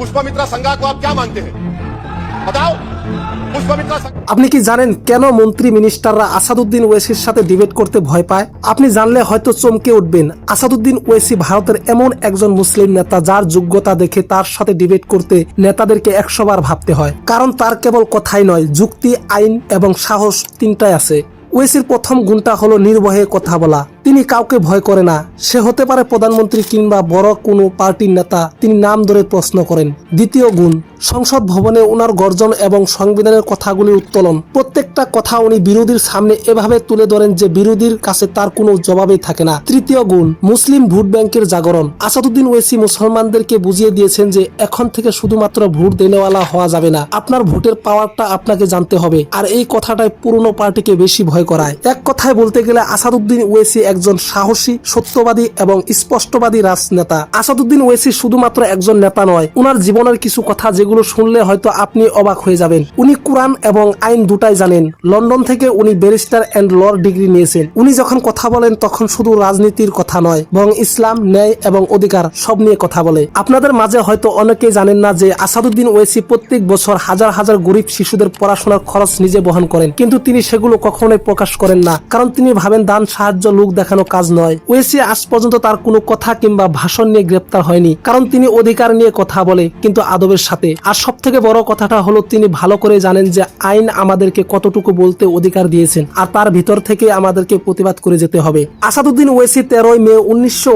पुष्पमित्रा संघा को आप क्या मानते हैं बताओ पुष्पमित्रा संघ আপনি কি জানেন কেন মন্ত্রী মিনিস্টাররা আসাদুদ্দিন ওয়েসির সাথে ডিবেট করতে ভয় পায় আপনি জানলে হয়তো চমকে উঠবেন আসাদুদ্দিন ওয়েসি ভারতের এমন একজন মুসলিম নেতা যার যোগ্যতা দেখে তার সাথে ডিবেট করতে নেতাদেরকে একশো বার ভাবতে হয় কারণ তার কেবল কথাই নয় যুক্তি আইন এবং সাহস তিনটাই আছে ওয়েসির প্রথম গুণটা হলো নির্ভয়ে কথা বলা তিনি কাউকে ভয় করে না। সে হতে পারে প্রধানমন্ত্রী কিংবা বড় কোনো পার্টির নেতা। তিনি নাম ধরে প্রশ্ন করেন। দ্বিতীয় গুণ, সংসদ ভবনে ওনার গর্জন এবং সংবিধানের কথাগুলি উত্তোলন। প্রত্যেকটা কথা উনি বিরোধীর সামনে এভাবে তুলে ধরেন যে বিরোধীর কাছে তার কোনো জবাবই থাকে না। তৃতীয় গুণ, মুসলিম ভোট ব্যাংকের জাগরণ। আসাদুদ্দিন ওয়েসি মুসলমানদেরকে বুঝিয়ে দিয়েছেন যে এখন থেকে শুধুমাত্র ভোট দেনেওয়ালা হওয়া যাবে না। আপনার ভোটের পাওয়ারটা আপনাকে জানতে হবে। আর এই কথাটাই পুরনো পার্টিকে বেশি ভয় করায়। এক কথায় বলতে গেলে আসাদুদ্দিন ওয়েসি একজন সাহসী, সত্যবাদী এবং স্পষ্টবাদী রাজনেতা। আসাদুদ্দিন ওয়েসি শুধুমাত্র একজন নেতা নয়, উনার জীবনের কিছু কথা যেগুলো শুনলে হয়তো আপনি অবাক হয়ে যাবেন। উনি কোরআন এবং আইন দুটাই জানেন। লন্ডন থেকে উনি ব্যারিস্টার অ্যান্ড লর ডিগ্রি নিয়েছেন। উনি যখন কথা বলেন তখন শুধু রাজনীতির কথা নয়, বরং ইসলাম, ন্যায় এবং অধিকার সব নিয়ে কথা বলে। আপনাদের মাঝে হয়তো অনেকেই জানেন না যে আসাদুদ্দিন ওয়েসি প্রত্যেক বছর হাজার হাজার গরিব শিশুদের পড়াশোনার খরচ নিজে বহন করেন। কিন্তু তিনি সেগুলো কখনোই প্রকাশ করেন না, কারণ তিনি ভাবেন দান, সাহায্য, লোক দেখানো কাজ নয়। ওয়েসি আজ পর্যন্ত তার কোনো কথা কিংবা ভাষণ নিয়ে গ্রেপ্তার হয়নি, কারণ তিনি অধিকার নিয়ে কথা বলে কিন্তু আদবের সাথে। আর সব থেকে বড় কথাটা হলো তিনি ভালো করে জানেন যে আইন আমাদেরকে কতটুকু বলতে অধিকার দিয়েছেন, আর তার ভিতর থেকে আমাদেরকে প্রতিবাদ করে যেতে হবে। আসাদুদ্দিন ওয়েসি তেরোই মে উনিশশো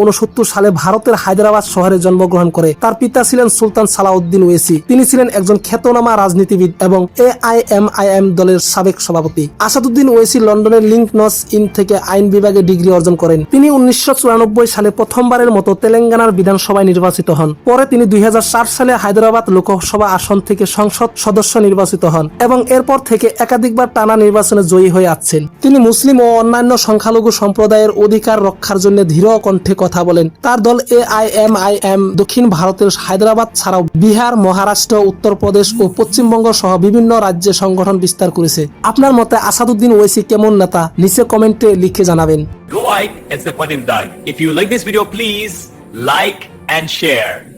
সালে ভারতের হায়দ্রাবাদ শহরে জন্মগ্রহণ করে। তার পিতা ছিলেন সুলতান সালাউদ্দিন ওয়েসি। তিনি ছিলেন একজন খ্যাতনামা রাজনীতিবিদ এবং A I M I M দলের সাবেক সভাপতি। আসাদুদ্দিন ওয়েসি লন্ডনের লিঙ্ক নস ইন থেকে আইন বিভাগে ডিগ্রি অর্জন করেন। তিনি উনিশশো চুরানব্বই সালে প্রথমবারের মতো তেলেঙ্গানার বিধানসভায় নির্বাচিত হন। পরে তিনি দুই হাজার সাত সালে হায়দ্রাবাদ লোকসভা আসন থেকে সংসদ সদস্য নির্বাচিত হন এবং এরপর থেকে একাধিকবার টানা নির্বাচনে জয়ী হয়ে আসছেন। তিনি মুসলিম ও অন্যান্য সংখ্যালঘু সম্প্রদায়ের অধিকার রক্ষার জন্য ধীর কণ্ঠে কথা বলেন। তার দল A I M I M, দক্ষিণ ভারতের হায়দ্রাবাদ ছাড়াও বিহার, মহারাষ্ট্র, উত্তরপ্রদেশ ও পশ্চিমবঙ্গ সহ বিভিন্ন রাজ্যে সংগঠন বিস্তার করেছে। আপনার মতে আসাদুদ্দিন ওয়েসি কেমন নেতা? নিচে কমেন্টে লিখে জানাবেন। Go like and him die. If you like this video, please like and share.